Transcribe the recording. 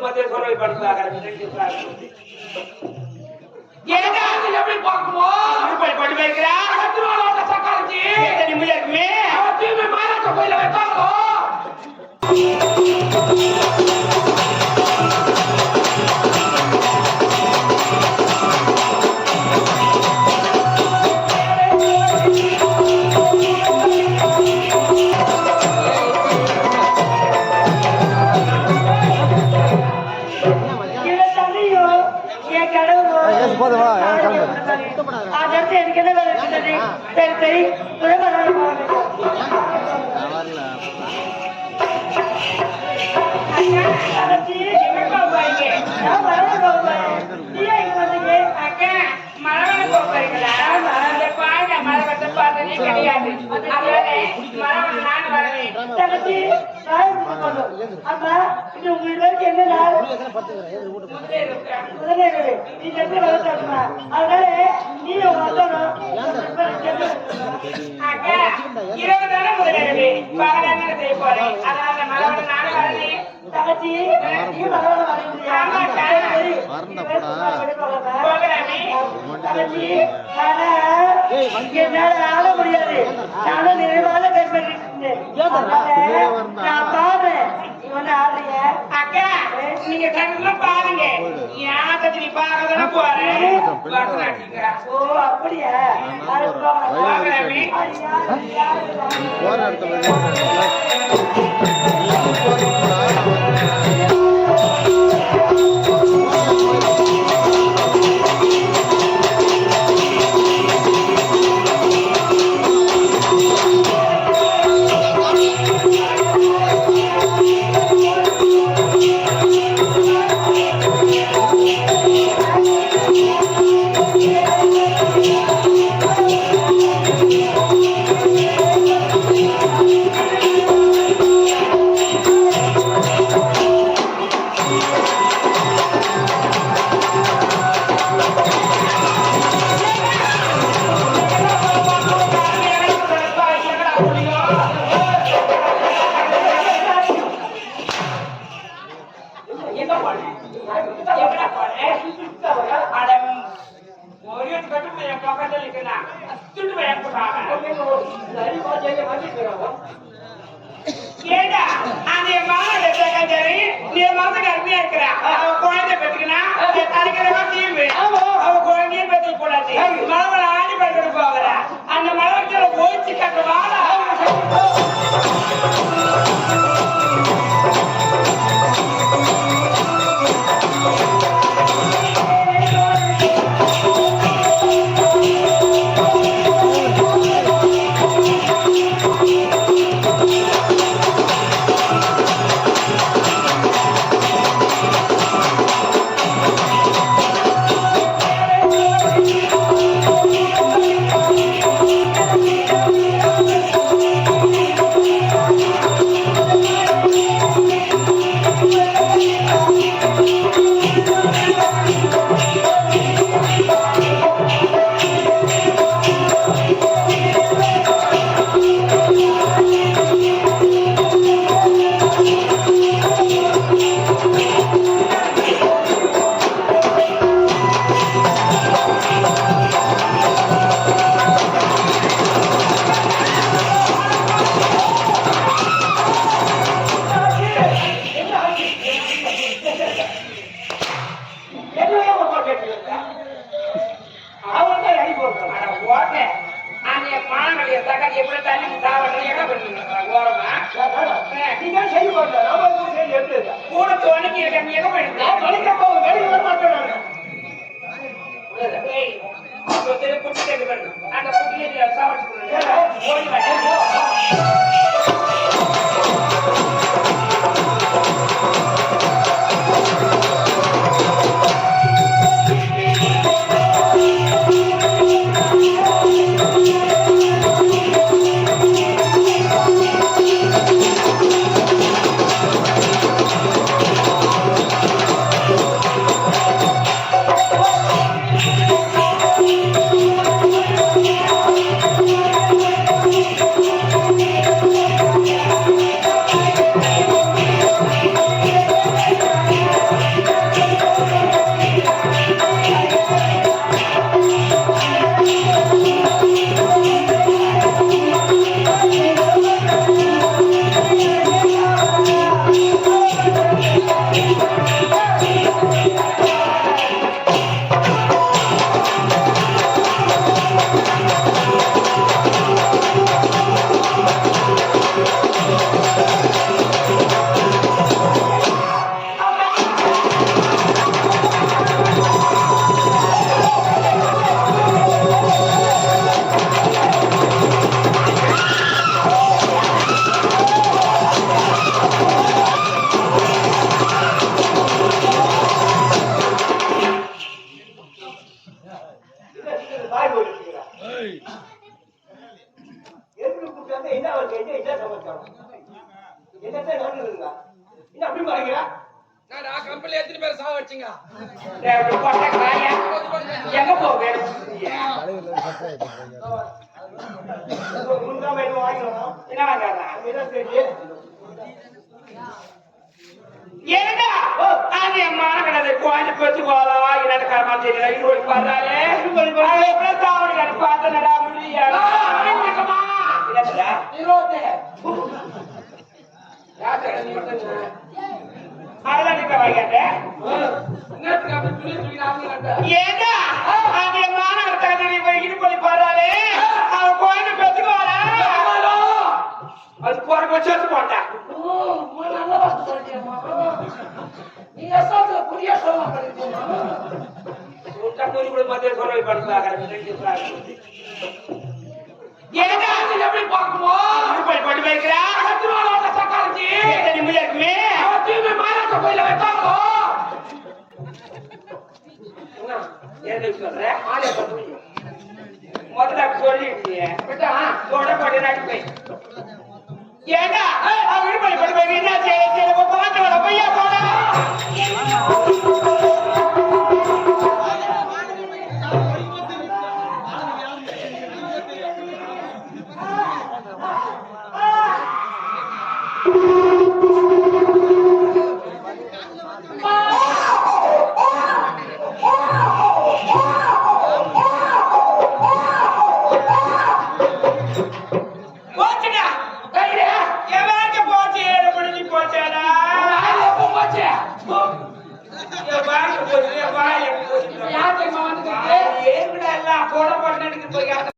மத்திய சொல்ல படுத்தாங்க ஏன்னா என் கணவரோ, எனக்கு என்ன வேலை சரி, சரி, தங்கச்சி, எங்கப்பா போறீங்க நான் வரேன் பாப்பேன். நீ ஏன் இங்க வந்தீங்க? அக்கா மரவனை போறீங்களா அந்த பாருங்க பார்த்ததே கிடையாது அதனால மரவன் நான் வரவேன் தங்கச்சி, இது உங்க பேருக்கு என்ன. நீ. அதனால தானே பகலான செய்ய போறேன் அதனால நான் வரவேன் தங்கச்சி தங்கச்சி, ஆனா, என்னால ஆட முடியாது. நானும் நான் பாடுறேன். அக்கா நீங்க கண்ணுல பாருங்க. என் போறேன். ஓ அப்படியா. போற இடத்துல. கட்டு என் பக்கத்துல ஏண்டா அந்த சரி நீ மாசம் கருமையா அவ குழந்தை அவ கூட துணைக்கு நீ என்ன பண்ணுங்க தொலைக்க போக வெளியே வர மாட்டேன் நானு. ஏய், ஒருத்தர் குட்டி கேட்டு பாருங்க. அந்த குட்டியை எதுக்கு கூப்பிட்டாங்க? என்ன அப்படி நான் கம்பெனில எத்தனை பேர் சாவ வச்சீங்க? எங்க வாங்கிக்கணும் என்ன என்ன தெரியும் ஏண்டா அது என் மானக்கடலை குழந்தை பத்து போலா என்னோட கர்மா தெரியல இது பாடுறாரு அது எப்படி சாவடி கண்டு பார்த்தனடா முடியா என்னடா இருபது அதெல்லாம் நீங்க வாங்கிட்ட நேற்றுக்கு அப்படி துணி தூக்கி நாங்க ஏண்டா அது நீ போய் இது பண்ணி பாடுறாரு அவன் பத்துக்கு வரா அது போற வச்சு வந்து போட்டா உன்கிட்ட போய் கூட மத்திய சொல்ல படிப்பாங்க ஏண்டா இது எப்படி பார்க்குமோ? பண்ணி படி வைக்கிறா சத்தியமான எத்தனை நிம்மதியா இருக்குமே? அவன் தூய்மை மாறாட்ட கோயில வைப்பாங்க எதுக்கு சொல்ற? முதல்ல சொல்லிட்டியே. தொட போட்டு நாட்டு போய். ஏண்டா? அவன் விடுபடி படி போய் என்ன செய்ய செய்ய போய் பார்த்து வர பையா போடா. போச்சுடா.